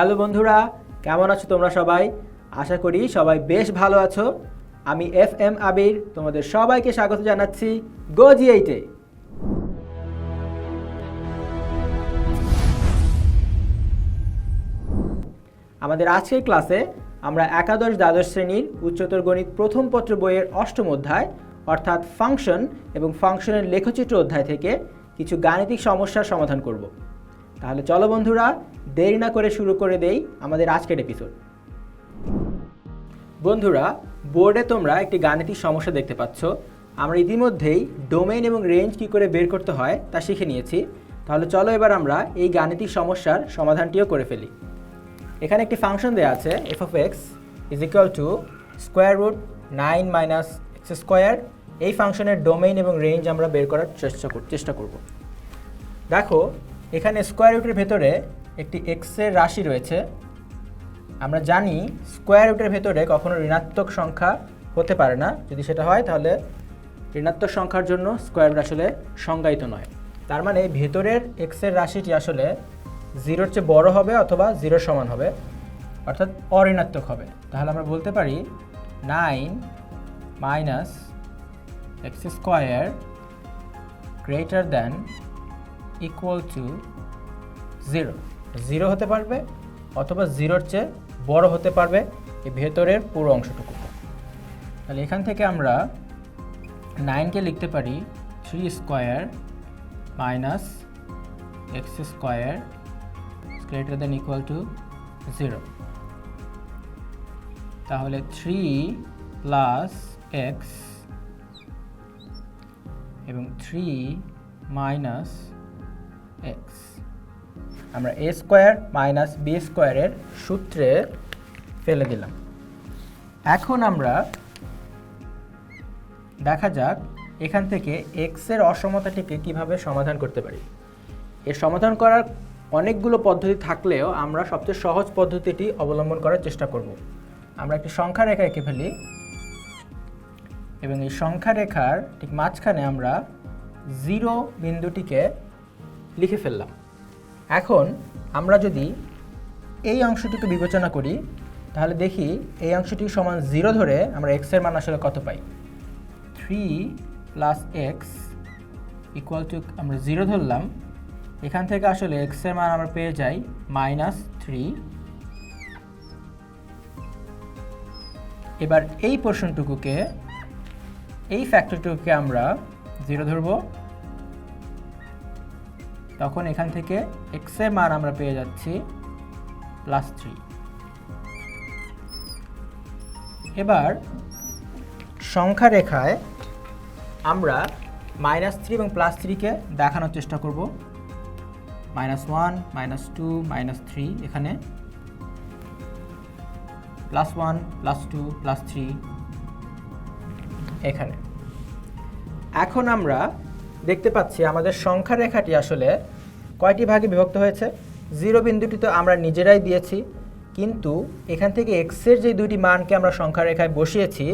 Hello বন্ধুরা, কেমন আছো তোমরা সবাই? আশা করি সবাই বেশ ভালো আছো। আমি এফ এম আবির, তোমাদের সবাইকে স্বাগত জানাচ্ছি গোজি এইটে আমাদের আজকের ক্লাসে আমরা একাদশ দ্বাদশ শ্রেণির উচ্চতর গণিত প্রথম পত্র বইয়ের অষ্টম অধ্যায়, অর্থাৎ ফাংশন এবং ফাংশনের লেখচিত্র অধ্যায় থেকে কিছু গাণিতিক সমস্যার সমাধান করব। তাহলে চলো বন্ধুরা দেরি না করে শুরু করে দেই আমাদের আজকের এপিসোড বন্ধুরা বোর্ডে তোমরা একটি গাণিতিক সমস্যা দেখতে পাচ্ছ। আমরা ইতিমধ্যেই ডোমেইন এবং রেঞ্জ কী করে বের করতে হয় তা শিখে নিয়েছি। তাহলে চলো এবার আমরা এই গাণিতিক সমস্যার সমাধানটিও করে ফেলি। এখানে একটি ফাংশন দেওয়া আছে F of X is equal to square root nine minus X square এই ফাংশনের ডোমেইন এবং রেঞ্জ আমরা বের করার চেষ্টা চেষ্টা করব। দেখো, এখানে স্কোয়ার রুটের ভেতরে একটি এক্সের রাশি রয়েছে। আমরা জানি স্কোয়ার রুটের ভেতরে কখনো ঋণাত্মক সংখ্যা হতে পারে না। যদি সেটা হয়, তাহলে ঋণাত্মক সংখ্যার জন্য স্কোয়ার রুট আসলে সংজ্ঞায়িত নয়। তার মানে ভেতরের এক্সের রাশিটি আসলে জিরোর চেয়ে বড় হবে অথবা জিরোর সমান হবে, অর্থাৎ অঋণাত্মক হবে। তাহলে আমরা বলতে পারি nine minus X square greater than equal to zero zero হতে পারবে অথবা জিরোর চেয়ে বড় হতে পারবে এই ভেতরের পুরো অংশটুকু। তাহলে এখান থেকে আমরা নাইনকে লিখতে পারি three square minus X square greater than equal to zero তাহলে থ্রি প্লাস এক্স এবং থ্রি মাইনাস এক্স আমরা এ স্কোয়ার মাইনাস বি স্কোয়ারের সূত্রে ফেলে দিলাম। এখন আমরা দেখা যাক এখান থেকে এক্সের অসমতাটিকে কীভাবে সমাধান করতে পারি। এর সমাধান করার অনেকগুলো পদ্ধতি থাকলেও আমরা সবচেয়ে সহজ পদ্ধতিটি অবলম্বন করার চেষ্টা করব। আমরা একটি সংখ্যা রেখা এঁকে ফেলি এবং এই সংখ্যা রেখার ঠিক মাঝখানে আমরা জিরো বিন্দুটিকে লিখে ফেললাম। এখন আমরা যদি এই অংশটিকে বিবেচনা করি, তাহলে দেখি এই অংশটি সমান জিরো ধরে আমরা এক্সের মান আসলে কত পাই? Three plus X equal to আমরা জিরো ধরলাম। এখান থেকে আসলে এক্সের মান আমরা পেয়ে যাই মাইনাস থ্রি এবার এই পোর্শনটুকুকে এই ফ্যাক্টরটুকুকে আমরা জিরো ধরবো। তখন এখান থেকে এক্সের মান আমরা পেয়ে যাচ্ছি প্লাস থ্রি এবার সংখ্যা রেখায় আমরা মাইনাস থ্রি এবং প্লাস থ্রিকে দেখানোর চেষ্টা করব। Minus one minus two minus three এখানে। Plus one plus two plus three এখানে। এখন আমরা দেখতে পাচ্ছি আমাদের সংখ্যা রেখাটি আসলে কয়টি ভাগে বিভক্ত হয়েছে? জিরো বিন্দুটি তো আমরা নিজেরাই দিয়েছি, কিন্তু এখান থেকে এক্সের যে দুইটি মানকে আমরা সংখ্যা রেখায় বসিয়েছি,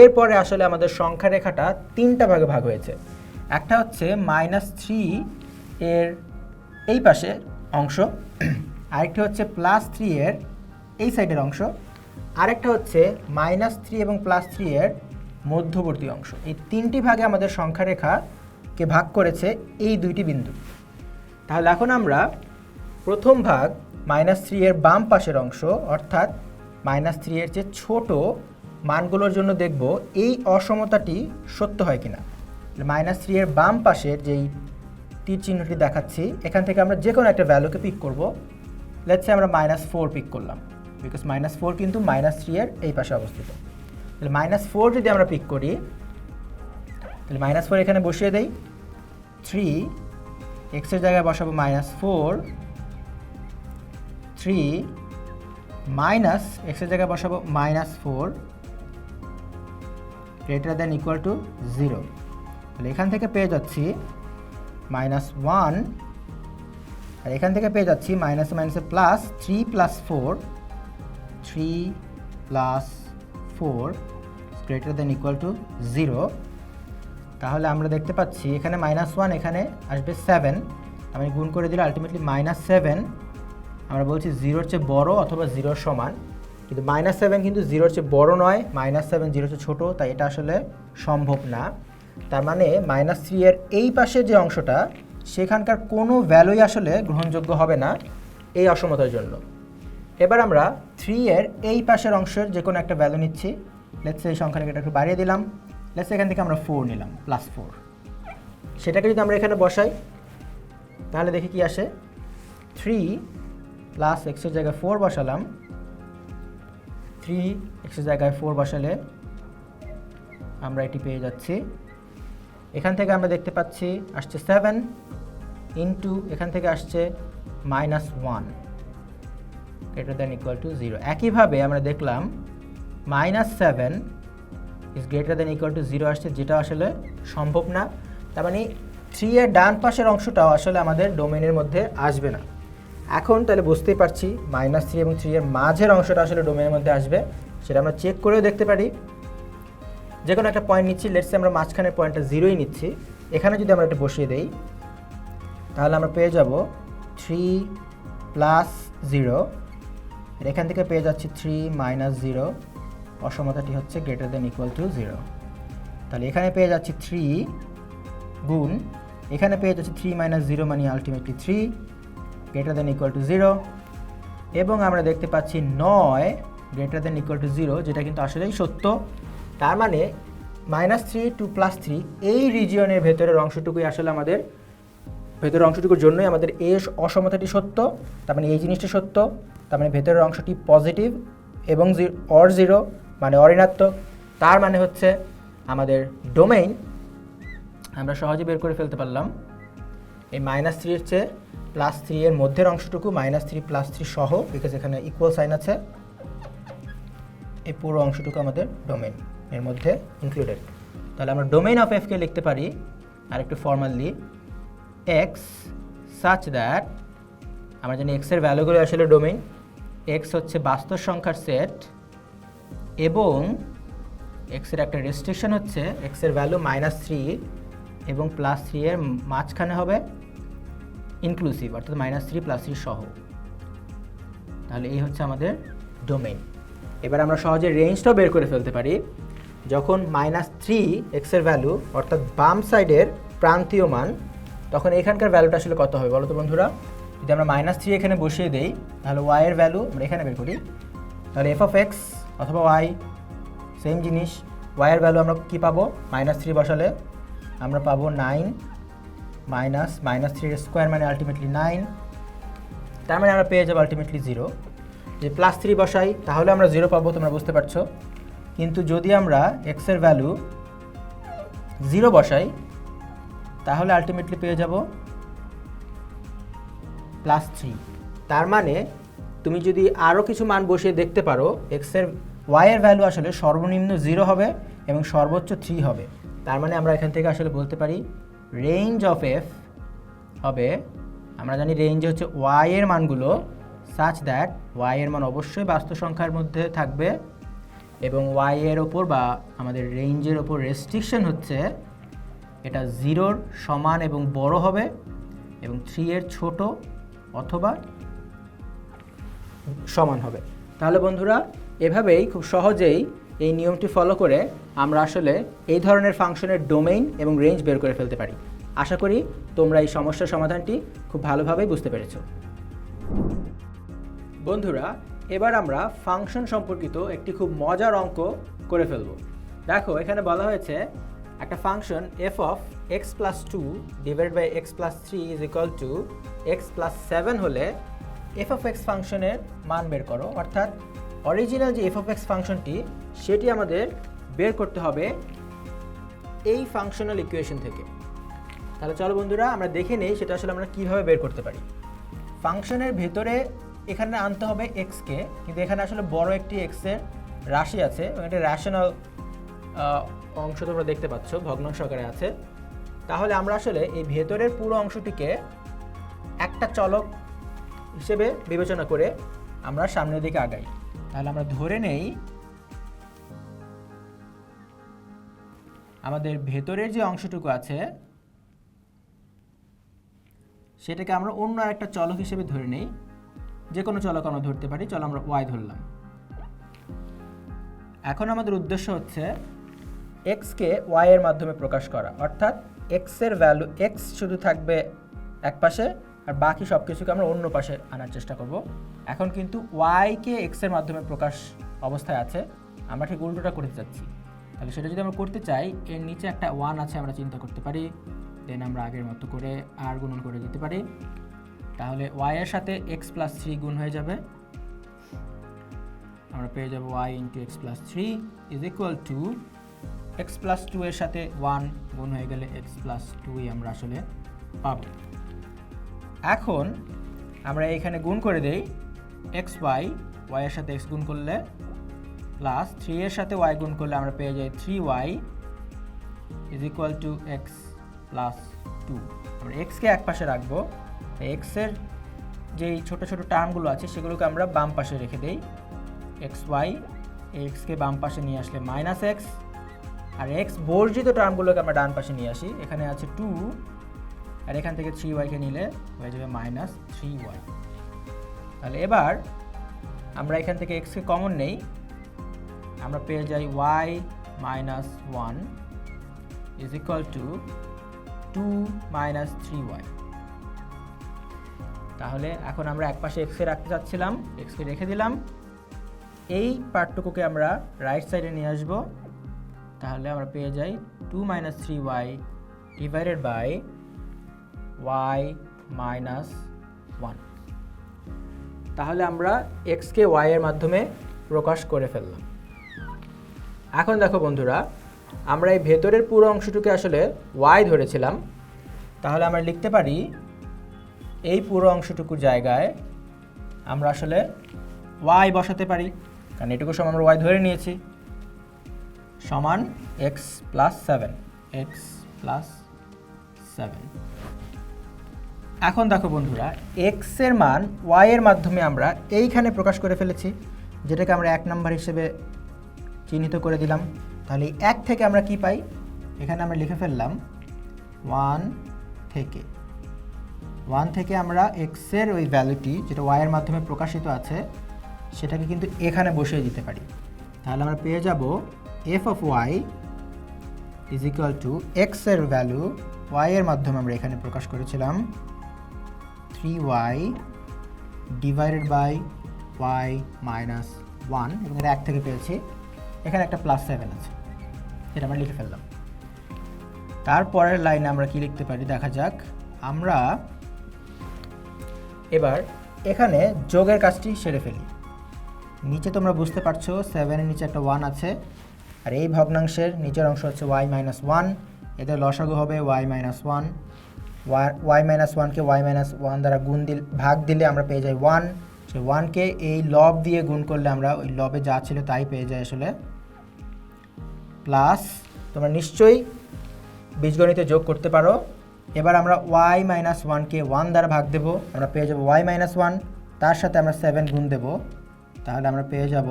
এরপরে আসলে আমাদের সংখ্যা রেখাটা তিনটা ভাগে ভাগ হয়েছে। একটা হচ্ছে মাইনাস থ্রি এর এই পাশে অংশ, আরেকটি হচ্ছে প্লাস থ্রি এর এই সাইডের অংশ, আরেকটা হচ্ছে মাইনাস থ্রি এবং প্লাস থ্রি এর মধ্যবর্তী অংশ। এই তিনটি ভাগে আমাদের সংখ্যা রেখাকে ভাগ করেছে এই দুইটি বিন্দু। তাহলে এখন আমরা প্রথম ভাগ মাইনাস থ্রি এর বাম পাশের অংশ, অর্থাৎ মাইনাস থ্রি এর যে ছোট মানগুলোর জন্য দেখব এই অসমতাটি সত্য হয় কিনা। মাইনাস থ্রি এর বাম পাশের যেই তীর চিহ্নটি দেখাচ্ছি, এখান থেকে আমরা যে কোনো একটা ভ্যালুকে পিক করব। লেটসে আমরা মাইনাস ফোর পিক করলাম বিকজ মাইনাস ফোর কিন্তু মাইনাস থ্রি এর এই পাশে অবস্থিত। তাহলে মাইনাস ফোর যদি আমরা পিক করি, তাহলে মাইনাস ফোর এখানে বসিয়ে দেই। থ্রি এক্সের জায়গায় বসাবো মাইনাস ফোর থ্রি মাইনাস এক্সের জায়গায় বসাবো minus four greater than equal to zero তাহলে এখান থেকে পেয়ে যাচ্ছি মাইনাস ওয়ান আর এখান থেকে পেয়ে যাচ্ছি মাইনাস মাইনাসে plus three plus four three plus four greater than equal to zero তাহলে আমরা দেখতে পাচ্ছি এখানে মাইনাস ওয়ান এখানে আসবে সেভেন আমি গুণ করে দিলে আলটিমেটলি মাইনাস সেভেন আমরা বলছি জিরোর চেয়ে বড় অথবা জিরোর সমান। কিন্তু মাইনাস সেভেন কিন্তু জিরোর চেয়ে বড় নয় মাইনাস সেভেন জিরোর চেয়ে ছোটো, তাই এটা আসলে সম্ভব না। তার মানে মাইনাস থ্রি এর এই পাশের যে অংশটা, সেখানকার কোনো ভ্যালুই আসলে গ্রহণযোগ্য হবে না এই অসমতার জন্য। এবার আমরা থ্রি এর এই পাশের অংশের যে কোনো একটা ভ্যালু নিচ্ছি। লেটস এই সংখ্যাটাকে একটু বাড়িয়ে দিলাম। লেটস এখান থেকে আমরা ফোর নিলাম প্লাস ফোর সেটাকে যদি আমরা এখানে বসাই, তাহলে দেখি কি আসে? থ্রি প্লাস এক্সের জায়গায় ফোর বসালাম। থ্রি এক্সের জায়গায় ফোর বসালে আমরা এটি পেয়ে যাচ্ছি। এখান থেকে আমরা দেখতে পাচ্ছি আসছে সেভেন ইন্টু এখান থেকে আসছে minus one greater than equal to zero একইভাবে আমরা দেখলাম minus seven is greater than equal to zero আসছে, যেটা আসলে সম্ভব না। তার মানে থ্রি এর ডান পাশের অংশটাও আসলে আমাদের ডোমেনের মধ্যে আসবে না। এখন তাহলে বুঝতেই পারছি মাইনাস থ্রি এবং থ্রি এর মাঝের অংশটা আসলে ডোমেনের মধ্যে আসবে, সেটা আমরা চেক করেও দেখতে পারি। যে কোনো একটা পয়েন্ট নিচ্ছি লেটসে আমরা মাঝখানের পয়েন্টটা জিরোই নিচ্ছি, এখানে যদি আমরা এটা বসিয়ে দেই, তাহলে আমরা পেয়ে যাব থ্রি প্লাস জিরো এখান থেকে পেয়ে যাচ্ছি থ্রি মাইনাস জিরো অসমতাটি হচ্ছে greater than equal to zero তাহলে এখানে পেয়ে যাচ্ছি থ্রি গুণ, এখানে পেয়ে যাচ্ছি থ্রি মাইনাস জিরো মানে ultimately three greater than equal to zero এবং আমরা দেখতে পাচ্ছি নয় greater than equal to zero যেটা কিন্তু আসলেই সত্য। তার মানে minus three to plus three এই রিজিয়নের ভেতরের অংশটুকুই আসলে আমাদের, ভেতরের অংশটুকুর জন্যই আমাদের এই অসমতাটি সত্য। তার মানে এই জিনিসটি সত্য। তার মানে ভেতরের অংশটি পজিটিভ এবং অর জিরো মানে অঋণাত্মক, তার মানে হচ্ছে আমাদের ডোমেইন আমরা সহজে বের করে ফেলতে পারলাম। এই মাইনাস থ্রির চেয়ে প্লাস থ্রি এর মধ্যের অংশটুকু মাইনাস থ্রি প্লাস থ্রি সহ বিকজ এখানে ইকুয়াল সাইন আছে, এই পুরো অংশটুকু আমাদের ডোমেইন এর মধ্যে ইনক্লুডেড তাহলে আমরা ডোমেইন অফ এফকে লিখতে পারি আর একটু ফর্মালি এক্স সাচ দ্যাট আমরা জানি এক্সের ভ্যালুগুলো আসলে ডোমেইন এক্স হচ্ছে বাস্তব সংখ্যার সেট এবং এক্সের একটা রেস্ট্রিকশন হচ্ছে এক্সের ভ্যালু মাইনাস থ্রি এবং প্লাস থ্রি এর মাঝখানে হবে ইনক্লুসিভ অর্থাৎ মাইনাস থ্রি প্লাস থ্রি সহ। তাহলে এই হচ্ছে আমাদের ডোমেইন এবার আমরা সহজে রেঞ্জটাও বের করে ফেলতে পারি। যখন মাইনাস থ্রি এক্সের ভ্যালু অর্থাৎ বাম সাইডের প্রান্তীয় মান, তখন এখানকার ভ্যালুটা আসলে কত হবে বলো তো বন্ধুরা? যদি আমরা মাইনাস থ্রি এখানে বসিয়ে দেই, তাহলে ওয়াই এর ভ্যালু আমরা এখানে বের করি। তাহলে এফ অফ এক্স অথবা ওয়াই সেম জিনিস ওয়াই এর ভ্যালু আমরা কী পাবো? মাইনাস থ্রি বসালে আমরা পাবো nine minus minus three square মানে আলটিমেটলি নাইন তার মানে আমরা পেয়ে যাব আলটিমেটলি জিরো যে প্লাস থ্রি বসাই, তাহলে আমরা জিরো পাবো, তোমরা বুঝতে পারছ। কিন্তু যদি আমরা এক্সের ভ্যালু জিরো বসাই, তাহলে আলটিমেটলি পেয়ে যাব প্লাস থ্রি তার মানে তুমি যদি আরও কিছু মান বসিয়ে দেখতে পারো এক্সের ওয়াইয়ের ভ্যালু আসলে সর্বনিম্ন জিরো হবে এবং সর্বোচ্চ থ্রি হবে। তার মানে আমরা এখান থেকে আসলে বলতে পারি রেঞ্জ অফ এফ হবে, আমরা জানি রেঞ্জ হচ্ছে ওয়াইয়ের মানগুলো সাচ দ্যাট ওয়াইয়ের মান অবশ্যই বাস্তব সংখ্যার মধ্যে থাকবে এবং ওয়াই এর ওপর বা আমাদের রেঞ্জের ওপর রেস্ট্রিকশন হচ্ছে, এটা জিরোর সমান এবং বড় হবে এবং থ্রি এর ছোট অথবা সমান হবে। তাহলে বন্ধুরা, এভাবেই খুব সহজেই এই নিয়মটি ফলো করে আমরা আসলে এই ধরনের ফাংশনের ডোমেইন এবং রেঞ্জ বের করে ফেলতে পারি। আশা করি তোমরা এই সমস্যার সমাধানটি খুব ভালোভাবেই বুঝতে পেরেছ। বন্ধুরা, এবার আমরা ফাংশন সম্পর্কিত একটি খুব মজার অঙ্ক করে ফেলব। দেখো, এখানে বলা হয়েছে একটা function F of X plus two divide by X plus three is equal to X plus seven হলে এফ অফ এক্স ফাংশনের মান বের করো। অর্থাৎ অরিজিনাল যে এফ অফ এক্স ফাংশনটি, সেটি আমাদের বের করতে হবে এই ফাংশনাল ইকুয়েশন থেকে। তাহলে চলো বন্ধুরা, আমরা দেখে নেই সেটা আসলে আমরা কীভাবে বের করতে পারি। ফাংশনের ভেতরে এখানে আনতে হবে এক্সকে কিন্তু এখানে আসলে বড় একটি এক্সের রাশি আছে, এবং এটা র্যাশনাল অংশ তোমরা দেখতে পাচ্ছ, ভগ্নাংশ আকারে আছে। তাহলে আমরা আসলে এই ভেতরের পুরো অংশটিকে একটা চলক হিসেবে বিবেচনা করে আমরা সামনের দিকে আগাই। তাহলে আমরা ধরে নেই, আমাদের ভেতরের যে অংশটুকু আছে, সেটাকে আমরা অন্য একটা চলক হিসেবে ধরে নেই। যে কোনো চলক আমরা ধরতে পারি, চলো আমরা ওয়াই ধরলাম। এখন আমাদের উদ্দেশ্য হচ্ছে এক্সকে ওয়াই এর মাধ্যমে প্রকাশ করা। অর্থাৎ এক্সের ভ্যালু এক্স শুধু থাকবে এক পাশে আর বাকি সব কিছুকে আমরা অন্য পাশে আনার চেষ্টা করব। এখন কিন্তু ওয়াইকে এক্সের মাধ্যমে প্রকাশ অবস্থায় আছে, আমরা ঠিক উল্টোটা করতে চাচ্ছি তাহলে সেটা যদি আমরা করতে চাই, এর নিচে একটা ওয়ান আছে, আমরা চিন্তা করতে পারি। দেন আমরা আগের মতো করে আর গুণন করে দিতে পারি। তাহলে ওয়াই এর সাথে এক্স প্লাস থ্রি গুণ হয়ে যাবে। আমরা পেয়ে যাব Y into X plus three is equal to X plus two এর সাথে ওয়ান গুণ হয়ে গেলে এক্স প্লাস টুই আমরা আসলে পাব। এখন আমরা এখানে গুণ করে দেই এক্স ওয়াই ওয়াইয়ের সাথে এক্স গুণ করলে প্লাস থ্রি এর সাথে ওয়াই গুণ করলে আমরা পেয়ে যাই three Y is equal to X plus two আমরা এক্সকে এক পাশে রাখব। এক্সের যেই ছোট ছোট টার্মগুলো আছে, সেগুলোকে আমরা বাম পাশে রেখে দেই। এক্স ওয়াই এক্সকে বাম পাশে নিয়ে আসলে মাইনাস এক্স আর এক্স বর্জিত টার্মগুলোকে আমরা ডান পাশে নিয়ে আসি। এখানে আছে টু আর এখান থেকে থ্রি ওয়াইকে নিলে হয়ে যাবে মাইনাস থ্রি ওয়াই তাহলে এবার আমরা এখান থেকে এক্সকে কমন নেই, আমরা পেয়ে যাই Y minus one is equal to two minus three Y তাহলে এখন আমরা এক পাশে এক্সকে রাখতে চাচ্ছিলাম এক্সকে রেখে দিলাম। এই পার্টটুকুকে আমরা রাইট সাইডে নিয়ে আসব। তাহলে আমরা পেয়ে যাই two minus three Y divided by Y minus one তাহলে আমরা এক্সকে ওয়াই এর মাধ্যমে প্রকাশ করে ফেললাম। এখন দেখো বন্ধুরা, আমরা এই ভেতরের পুরো অংশটুকে আসলে ওয়াই ধরেছিলাম। তাহলে আমরা লিখতে পারি, এই পুরো অংশটুকুর জায়গায় আমরা আসলে ওয়াই বসাতে পারি। কারণ এটুকু সমান আমরা ওয়াই ধরে নিয়েছি। সমান X plus seven X plus seven এখন দেখো বন্ধুরা এক্সের মান ওয়াই এর মাধ্যমে আমরা এইখানে প্রকাশ করে ফেলেছি, যেটাকে আমরা এক নাম্বার হিসেবে চিহ্নিত করে দিলাম। তাহলে এক থেকে আমরা কি পাই? এখানে আমরা লিখে ফেললাম ওয়ান থেকে। ওয়ান থেকে আমরা এক্সের ওই ভ্যালুটি যেটা ওয়াইয়ের মাধ্যমে প্রকাশিত আছে, সেটাকে কিন্তু এখানে বসিয়ে দিতে পারি। তাহলে আমরা পেয়ে যাব F of Y is equal to এক্সের ভ্যালু ওয়াইয়ের মাধ্যমে আমরা এখানে প্রকাশ করেছিলাম। Three Y divided by Y minus one এবং এটা এক থেকে পেয়েছি। এখানে একটা প্লাস সেভেন আছে। এটা আমরা লিখে ফেললাম। তারপরের লাইনে আমরা কি লিখতে পারি? দেখা যাক। আমরা এবার এখানে যোগের কাজটি সেরে ফেলি। নিচে তোমরা বুঝতে পারছ সেভেনের নিচে একটা ওয়ান আছে। আর এই ভগ্নাংশের নিচের অংশ হচ্ছে ওয়াই মাইনাস ওয়ান এদের লসাগু হবে Y minus one Y minus ওয়ানকে ওয়াই মাইনাস ওয়ান দ্বারা গুণ দিল, ভাগ দিলে আমরা পেয়ে যাই ওয়ান সেই ওয়ানকে এই লব দিয়ে গুণ করলে আমরা ওই লবে যা ছিল তাই পেয়ে যাই আসলে। প্লাস তোমরা নিশ্চয়ই বীজগণিতে যোগ করতে পারো। এবার আমরা ওয়াই মাইনাস ওয়ানকে ওয়ান দ্বারা ভাগ দেব, আমরা পেয়ে যাব ওয়াই মাইনাস ওয়ান তার সাথে আমরা সেভেন গুণ দেব। তাহলে আমরা পেয়ে যাব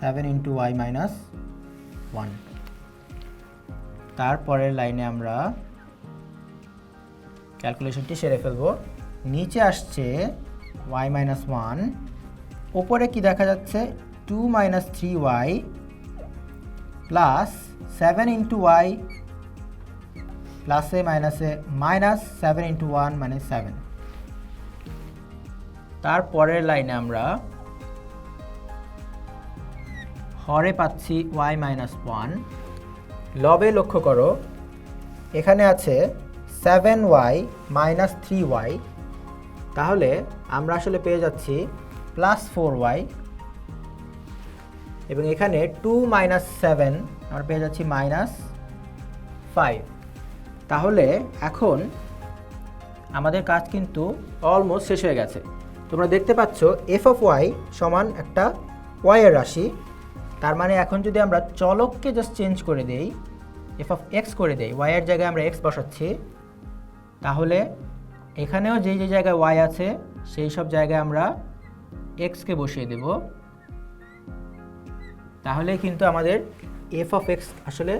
seven into Y minus one তারপরের লাইনে আমরা ক্যালকুলেশনটি সেরে ফেলব। নিচে আসছে ওয়াই মাইনাস ওয়ান ওপরে কি দেখা যাচ্ছে? Two minus three Y plus seven into Y প্লাসে মাইনাসে মাইনাস সেভেন ইন্টু ওয়ান মানে সেভেন তারপরের লাইনে আমরা হরে পাচ্ছি ওয়াই মাইনাস ওয়ান লবে লক্ষ্য করো, এখানে আছে seven Y minus three Y তাহলে আমরা আসলে পেয়ে যাচ্ছি প্লাস ফোর ওয়াই এবং এখানে টু মাইনাস সেভেন আমরা পেয়ে যাচ্ছি মাইনাস ফাইভ তাহলে এখন আমাদের কাজ কিন্তু অলমোস্ট শেষ হয়ে গেছে। তোমরা দেখতে পাচ্ছ এফ অফ ওয়াই সমান একটা ওয়াইয়ের রাশি। তার মানে এখন যদি আমরা চলককে জাস্ট চেঞ্জ করে দেই এফ অফ এক্স করে দেই ওয়াইয়ের জায়গায় আমরা এক্স বসাচ্ছি তাহলে এখানেও যেই যে জায়গায় ওয়াই আছে, সেই সব জায়গায় আমরা এক্সকে বসিয়ে দেব। তাহলে কিন্তু আমাদের এফ অফ এক্স আসলে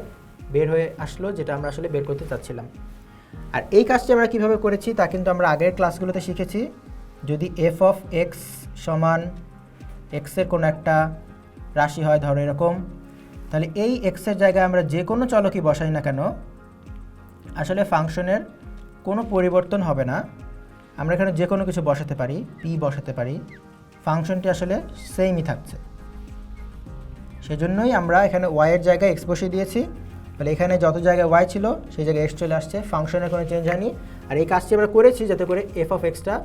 বের হয়ে আসলো, যেটা আমরা আসলে বের করতে চাচ্ছিলাম। আর এই কাজটি আমরা কীভাবে করেছি, তা কিন্তু আমরা আগের ক্লাসগুলোতে শিখেছি। যদি এফ অফ এক্স সমান এক্সের কোনো একটা রাশি হয়, ধরো এরকম, তাহলে এই এক্সের জায়গায় আমরা যে কোনো চলকই বসাই না কেন, আসলে ফাংশনের কোনো পরিবর্তন হবে না। আমরা এখানে যে কোনো কিছু বসাতে পারি পি বসাতে পারি। ফাংশনটি আসলে সেমই থাকছে। সেজন্যই আমরা এখানে ওয়াইয়ের জায়গায় এক্স বসিয়ে দিয়েছি। তাহলে এখানে যত জায়গায় ওয়াই ছিল, সেই জায়গায় এক্স চলে আসছে। ফাংশনের কোনো চেঞ্জ হয়নি। আর এই কাজটি আমরা করেছি যাতে করে এফ অফ এক্সটা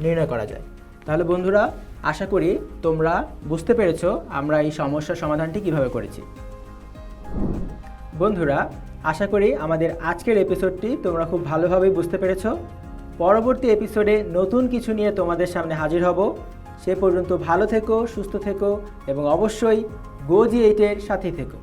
নির্ণয় করা যায়। তাহলে বন্ধুরা, আশা করি তোমরা বুঝতে পেরেছ আমরা এই সমস্যার সমাধানটি কীভাবে করেছি। বন্ধুরা আশা করি আমাদের আজকের এপিসোডটি তোমরা খুব ভালোভাবেই বুঝতে পেরেছ। পরবর্তী এপিসোডে নতুন কিছু নিয়ে তোমাদের সামনে হাজির হব। সে পর্যন্ত ভালো থেকো, সুস্থ থেকো, এবং অবশ্যই গোজি এইটের সাথেই থেকো।